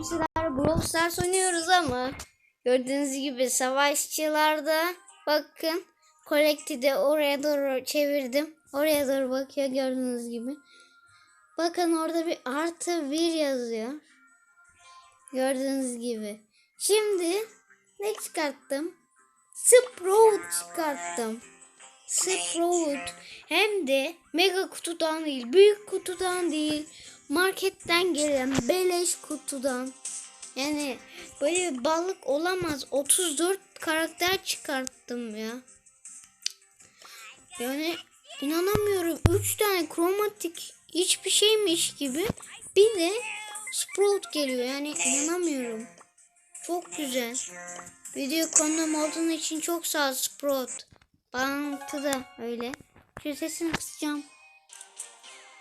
sizlerle Brawl Stars oynuyoruz ama gördüğünüz gibi savaşçılarda bakın kolekti de oraya doğru çevirdim. Oraya doğru bakıyor gördüğünüz gibi. Bakın orada bir artı bir yazıyor. Gördüğünüz gibi. Şimdi ne çıkarttım? Sprout çıkarttım. Sprout hem de mega kutudan değil, büyük kutudan değil, marketten gelen beleş kutudan. Yani böyle bir balık olamaz. 34 karakter çıkarttım ya. Yani inanamıyorum. 3 tane kromatik hiçbir şeymiş gibi bir de Sprout geliyor. Yani inanamıyorum. Çok güzel. Video konuğum olduğun için çok sağ ol Sprout. Bantı da öyle. Şu sesini kısacağım.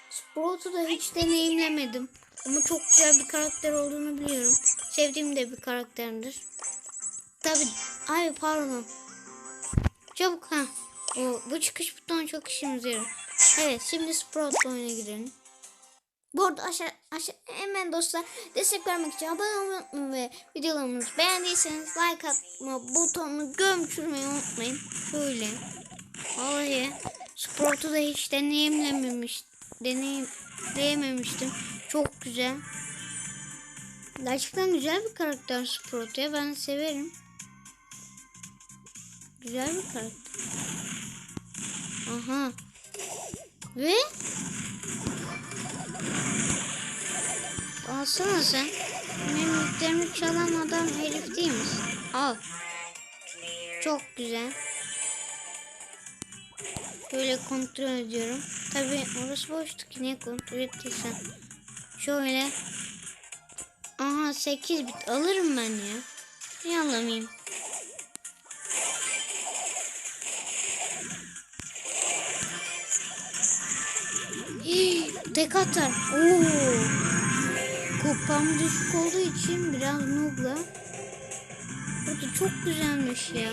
Sprout'u da hiç deneyimlemedim. Ama çok güzel bir karakter olduğunu biliyorum. Sevdiğim de bir karakterdir. Tabi. Ay pardon. Çabuk ha. Bu çıkış butonu çok işimize yarar. Evet şimdi Sprout'la oyuna girelim. Bu arada aşağı, aşağı hemen dostlar destek vermek için abone olmayı unutmayın ve videolarımızı beğendiyseniz like atma butonunu gömçürmeyi unutmayın. Şöyle. Vallahi Sprout'u da hiç deneyimlememiş, deneyimleyememiştim. Çok güzel. Gerçekten güzel bir karakter Sprout ya ben severim. Güzel bir karakter. Aha. Ve Alsana sen. Benim çalan adam herif değil misin? Al. Çok güzel. Böyle kontrol ediyorum. Tabi orası boştu ki ne kontrol ettiysen. Şöyle. Aha 8 bit alırım ben ya. Niye alamayayım? Tek atar. Oo. Kupam düşük olduğu için biraz noobla. Burada çok güzelmiş ya.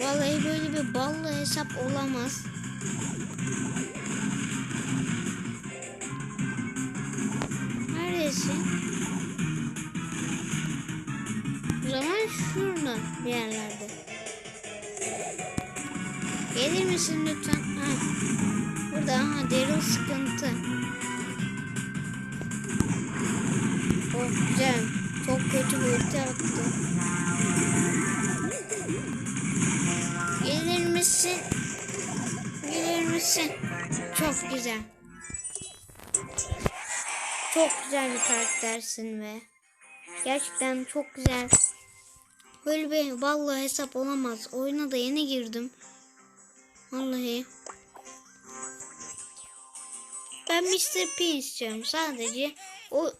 Vallahi böyle bir ballı hesap olamaz. Neredesin? O zaman şurada bir yerlerde. Gelir misin lütfen? Ha. Burada aha derin sıkıntı. Oh güzel. Çok kötü bir ulti attı. Gelir misin? Gelir misin? Çok güzel. Çok güzel bir karaktersin ve gerçekten çok güzel. Böyle bir vallahi hesap olamaz. Oyuna da yeni girdim. Vallahi. Ben Mr. P istiyorum. Sadece o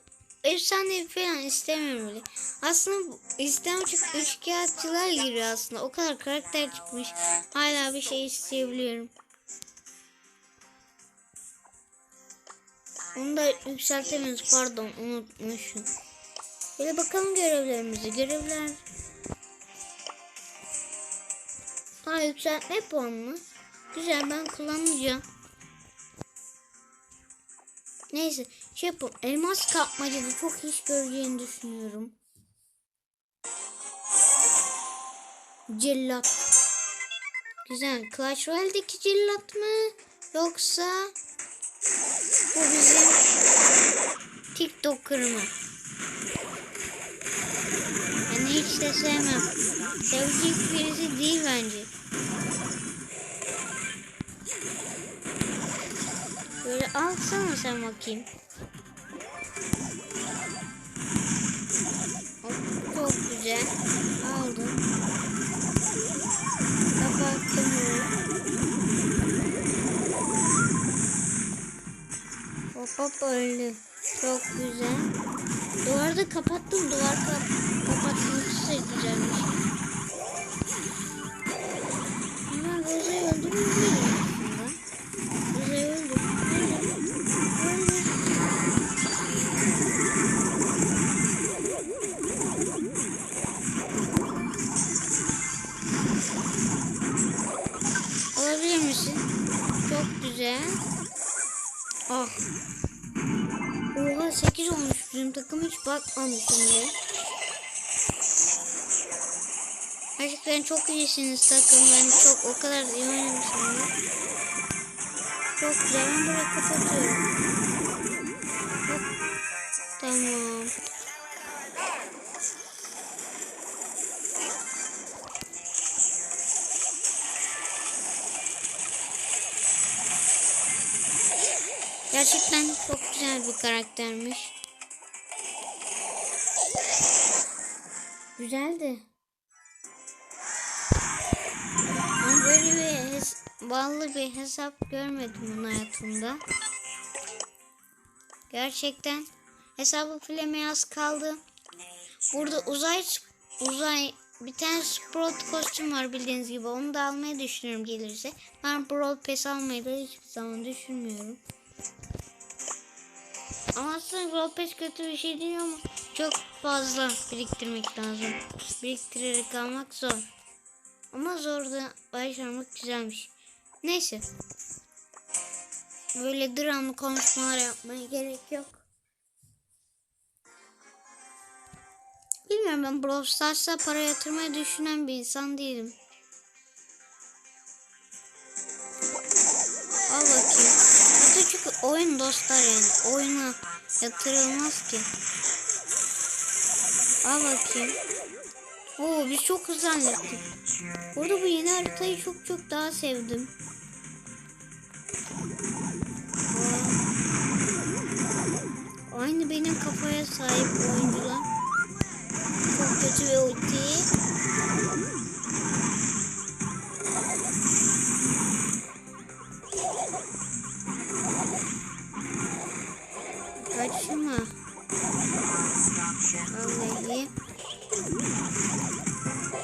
efsane falan istemiyorum bile. Aslında istem çünkü üç kağıtçılar giriyor aslında. O kadar karakter çıkmış. Hala bir şey isteyebiliyorum. Onu da yükseltemiyoruz. Pardon unutmuşum. Böyle bakalım görevlerimize. Görevler. Ha yükseltme puanı. Güzel ben kullanacağım. Neyse şey yapalım. Elmas kapmacada çok iş göreceğini düşünüyorum. Cellat. Güzel. Clash Royale'deki cellat mı? Yoksa bu bizim TikToker mı? Yani hiç de sevmem. Sevecek birisi değil bence. Alsana sen bakayım. Hop, çok güzel. Aldım. Kapattım. Hop hop öldü. Çok güzel. Duvarı da kapattım. Duvar kap kapatması güzelmiş. Bile. Gerçekten çok iyisiniz takım. Ben çok o kadar iyi oynamışım. Çok güzel. Ben burayı kapatıyorum. Hop. Tamam. Gerçekten çok güzel bir karaktermiş. Güzeldi. Ben böyle bir ballı bir hesap görmedim bunun hayatımda. Gerçekten hesabı filemeye az kaldı. Burada uzay uzay bir tane Sprout kostüm var bildiğiniz gibi. Onu da almayı düşünüyorum gelirse. Ben Brawl Pass almayı da hiçbir zaman düşünmüyorum. Ama aslında Pass kötü bir şey değil ama çok fazla biriktirmek lazım. Biriktirerek almak zor. Ama zor da başarmak güzelmiş. Neyse. Böyle dramlı konuşmalar yapmaya gerek yok. Bilmiyorum ben Brawl Stars'a para yatırmayı düşünen bir insan değilim. Al Hatta çünkü oyun dostlar yani. Oyuna yatırılmaz ki. Al bakayım. Oo biz çok hızlı hallettik. Burada bu yeni haritayı çok çok daha sevdim. Aa. Aynı benim kafaya sahip oyuncular. Çok kötü bir ulti. Kaçma. Vallahi.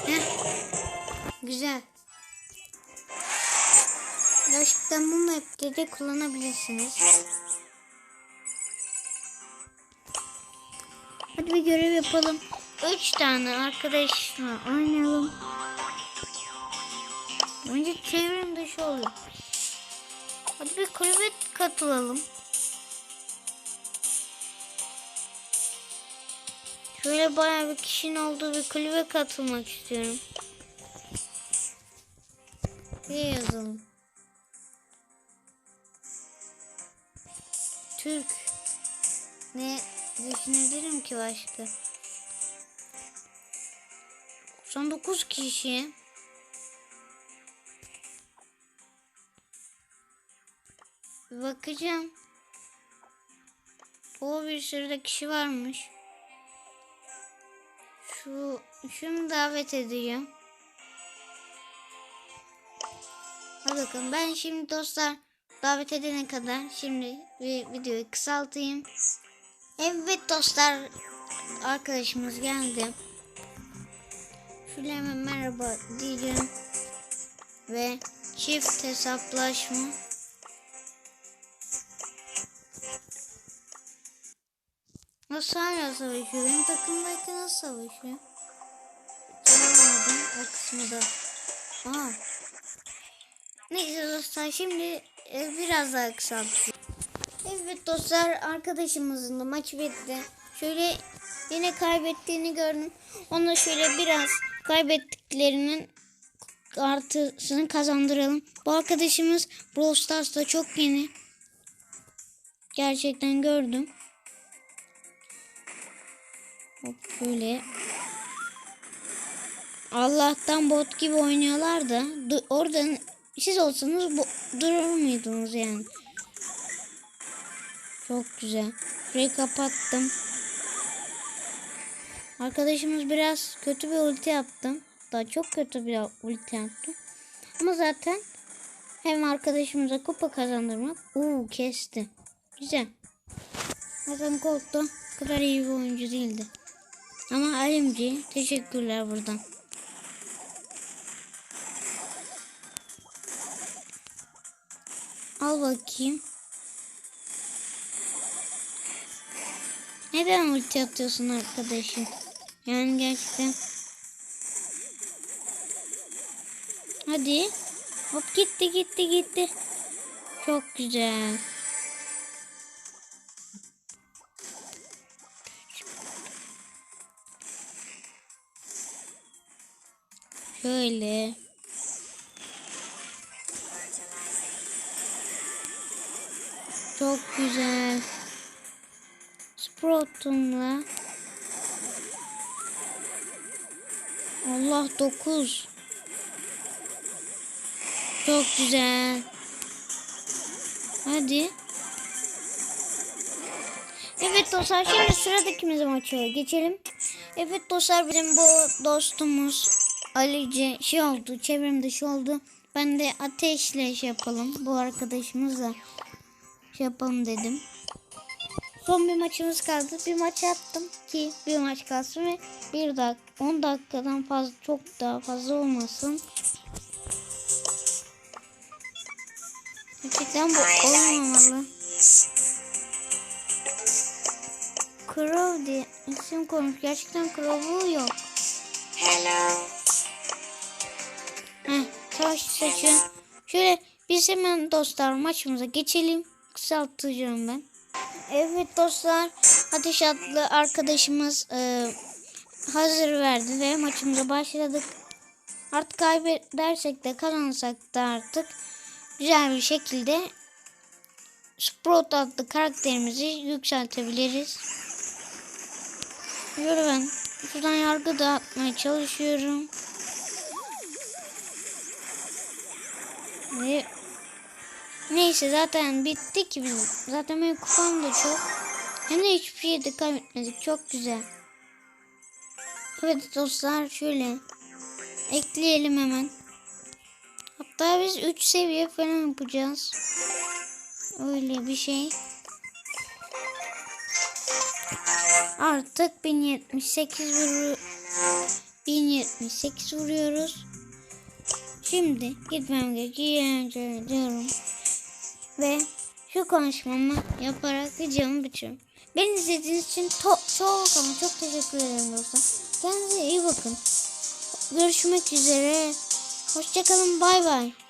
Heh. Güzel. Gerçekten bu map'te de kullanabilirsiniz. Hadi bir görev yapalım. 3 tane arkadaşla oynayalım. Önce çevrim dışı olur. Hadi bir kulübe katılalım. Şöyle bayağı bir kişinin olduğu bir kulübe katılmak istiyorum. Bir yazalım. Türk. Ne düşünebilirim ki başka? 99 kişi. Bakacağım. O bir sürü de kişi varmış. Şu şunu davet edeceğim. Hadi bakalım ben şimdi dostlar davet edene kadar şimdi videoyu kısaltayım. Evet dostlar arkadaşımız geldi. Şöyle merhaba diyeceğim. Ve çift hesaplaşma. Nasıl hala savaşıyor? Benim takımdaki nasıl savaşıyor? Anlamadım o kısmı da. Aa. Neyse dostlar şimdi e, biraz daha kısaltayım. Evet dostlar arkadaşımızın da maçı bitti. Şöyle yine kaybettiğini gördüm. Ona şöyle biraz kaybettiklerinin artısını kazandıralım. Bu arkadaşımız Brawl Stars'ta çok yeni. Gerçekten gördüm. Hop şöyle. Allah'tan bot gibi oynuyorlar da oradan siz olsanız durur muydunuz yani? Çok güzel. Şurayı kapattım. Arkadaşımız biraz kötü bir ulti yaptı. Daha çok kötü bir ulti yaptı. Ama zaten hem arkadaşımıza kupa kazandırmak. Uuu kesti. Güzel. Zaten Colt da kadar iyi bir oyuncu değildi. Ama Alimci teşekkürler buradan. Al bakayım. Neden ulti atıyorsun arkadaşım? Yani gerçekten. Hadi. Hop gitti gitti gitti. Çok güzel. Şöyle. Çok güzel. Sprout'umla. Allah 9. Çok güzel. Hadi. Evet dostlar şimdi sıradakimiz maçı geçelim. Evet dostlar bizim bu dostumuz Alice şey oldu çevremde şey oldu. Ben de ateşle şey yapalım. Bu arkadaşımızla şey yapalım dedim. Son bir maçımız kaldı. Bir maç attım ki bir maç kalsın ve bir dak 10 dakikadan fazla çok daha fazla olmasın. Gerçekten bu olmamalı. Crow diye isim koymuş. Gerçekten Crow'u yok. Hello. Heh, saçı. Şöyle biz hemen dostlar maçımıza geçelim. Kısaltacağım ben. Evet dostlar Ateş adlı arkadaşımız e, hazır verdi ve maçımıza başladık. Artık kaybedersek de kazansak da artık güzel bir şekilde Sprout adlı karakterimizi yükseltebiliriz. Şöyle ben şuradan yargı dağıtmaya çalışıyorum. Neyse zaten bitti ki bizim. Zaten benim kupam da çok. Hem de hiçbir şey de kaybetmedik. Çok güzel. Evet dostlar şöyle ekleyelim hemen. Hatta biz 3 seviye falan yapacağız. Öyle bir şey. Artık 1078 vuru 1078 vuruyoruz. Şimdi gitmem gerekiyor diyorum. Ve şu konuşmamı yaparak videomu bitiriyorum. Beni izlediğiniz için çok ama çok teşekkür ederim dostlar. Kendinize iyi bakın. Görüşmek üzere. Hoşçakalın. Bay bay.